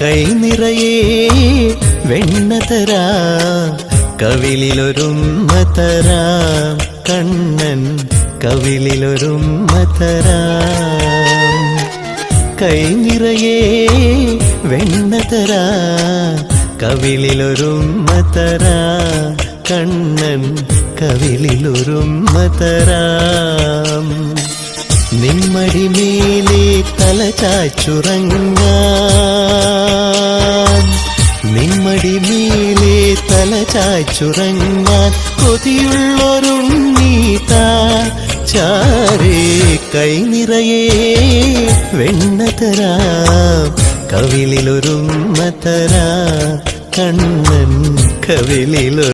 കൈ നിറയെ വെണ്ണ തരാ കവിളിലൊരുമ്മ തരാ കണ്ണൻ കവിളിലൊരുമ്മ തരാ. കൈ നിറയെ വെണ്ണ തരാ കവിളിലൊരുമ്മ തരാ കണ്ണൻ കവിളിലൊരുമ്മ തരാ. നിമ്മടി മേലെ തല ചാച്ചുറങ്ങാൻ നിമ്മടി മേലെ തല ചാച്ചുറങ്ങാൻ കൊതിയുള്ളൊരുണ്ണീത ചാരേ കൈ നിറയെ വെണ്ണ തരാം. കവിളിലൊരുമ്മ തരാ. കണ്ണൻ കവിളിലൊരു